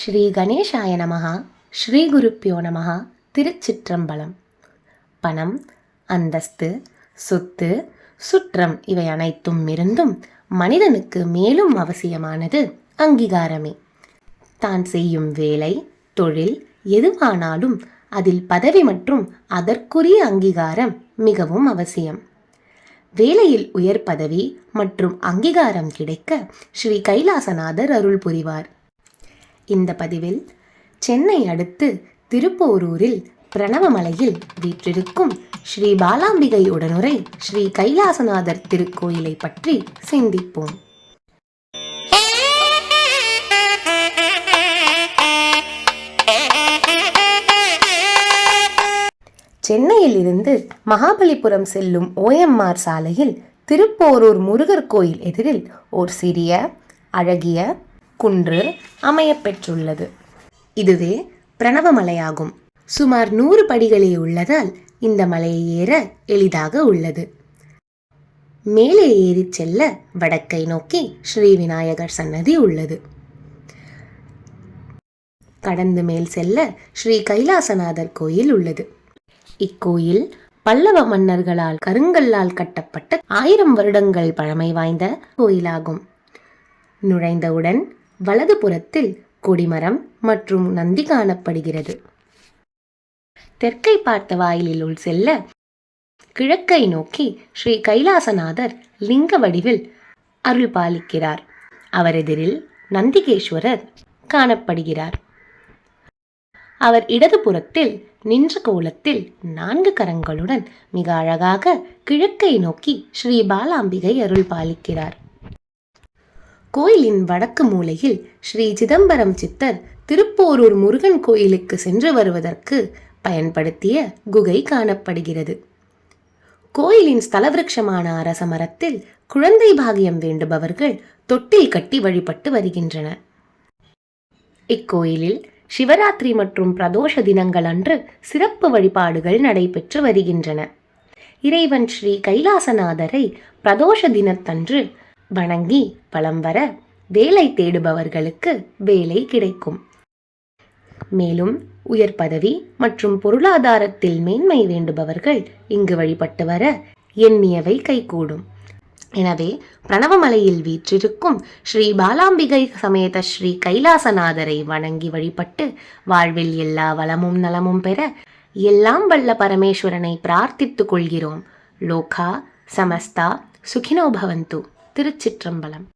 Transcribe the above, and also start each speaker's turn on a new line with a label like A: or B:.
A: ஸ்ரீ கணேஷாய நமகா ஸ்ரீ குருப்பியோ நமகா திருச்சிற்றம்பலம். பணம் அந்தஸ்து சொத்து சுற்றம் இவை அனைத்தும் இருந்தும் மனிதனுக்கு மேலும் அவசியமானது அங்கீகாரமே. தான் செய்யும் வேலை தொழில் எதுவானாலும் அதில் பதவி மற்றும் அதற்குரிய அங்கீகாரம் மிகவும் அவசியம். வேலையில் உயர் பதவி மற்றும் அங்கீகாரம் கிடைக்க ஸ்ரீ கைலாசநாதர் அருள் புரிவார். இந்த பதிவில் சென்னை அடுத்து திருப்போரூரில் பிரணவமலையில் வீற்றிருக்கும் ஸ்ரீ பாலாம்பிகை உடனுரை ஸ்ரீ கைலாசநாதர் திருக்கோயிலை பற்றி சிந்திப்போம். சென்னையில் இருந்து மகாபலிபுரம் செல்லும் ஓஎம்ஆர் சாலையில் திருப்போரூர் முருகர் கோயில் எதிரில் ஓர் சிறிய அழகிய குன்று அமையப்பெற்றுள்ளது. இதுவே பிரணவமலையாகும் சுமார் நூறு படிகளே உள்ளதால் இந்த மலையை ஏற எளிதாக உள்ளது. மேலே ஏறிச் செல்ல வடக்கை நோக்கி ஸ்ரீ விநாயகர் சன்னதி உள்ளது. கடந்து மேல் செல்ல ஸ்ரீ கைலாசநாதர் கோயில் உள்ளது. இக்கோயில் பல்லவ மன்னர்களால் கருங்கல்லால் கட்டப்பட்ட ஆயிரம் வருடங்கள் பழமை வாய்ந்த கோயிலாகும். நுழைந்தவுடன் வலது புறத்தில் கொடிமரம் மற்றும் நந்தி காணப்படுகிறது. தெற்கை பார்த்த வாயிலில் உள் செல்ல கிழக்கை நோக்கி ஸ்ரீ கைலாசநாதர் லிங்க வடிவில் அருள் பாலிக்கிறார் அவர் எதிரில் நந்திகேஸ்வரர் காணப்படுகிறார். அவர் இடதுபுறத்தில் நின்ற கோலத்தில் நான்கு கரங்களுடன் மிக அழகாக கிழக்கை நோக்கி ஸ்ரீ பாலாம்பிகை அருள் பாலிக்கிறார் கோயிலின் வடக்கு மூலையில் ஸ்ரீ சிதம்பரம் சித்தர் திருப்போரூர் முருகன் கோயிலுக்கு சென்று வருவதற்கு பயன்படுத்திய குகை காணப்படுகிறது. கோயிலின் ஸ்தலவிருட்சமான அரச மரத்தில் குழந்தை பாகியம் வேண்டுபவர்கள் தொட்டில் கட்டி வழிபட்டு வருகின்றனர். இக்கோயிலில் சிவராத்திரி மற்றும் பிரதோஷ தினங்கள் அன்று சிறப்பு வழிபாடுகள் நடைபெற்று வருகின்றன. இறைவன் ஸ்ரீ கைலாசநாதரை பிரதோஷ தினத்தன்று வணங்கி பலம் வர வேலை தேடுபவர்களுக்கு வேலை கிடைக்கும். மேலும் உயர் பதவி மற்றும் பொருளாதாரத்தில் மேன்மை வேண்டுபவர்கள் இங்கு வழிபட்டு வர எண்ணியவை கைகூடும். எனவே பிரணவமலையில் வீற்றிருக்கும் ஸ்ரீ பாலாம்பிகை சமேத ஸ்ரீ கைலாசநாதரை வணங்கி வழிபட்டு வாழ்வில் எல்லா வளமும் நலமும் பெற எல்லாம் வல்ல பரமேஸ்வரனை பிரார்த்தித்துக் கொள்கிறோம். லோகா சமஸ்தா சுகினோ பவந்து. திருச்சிற்றம்பலம்.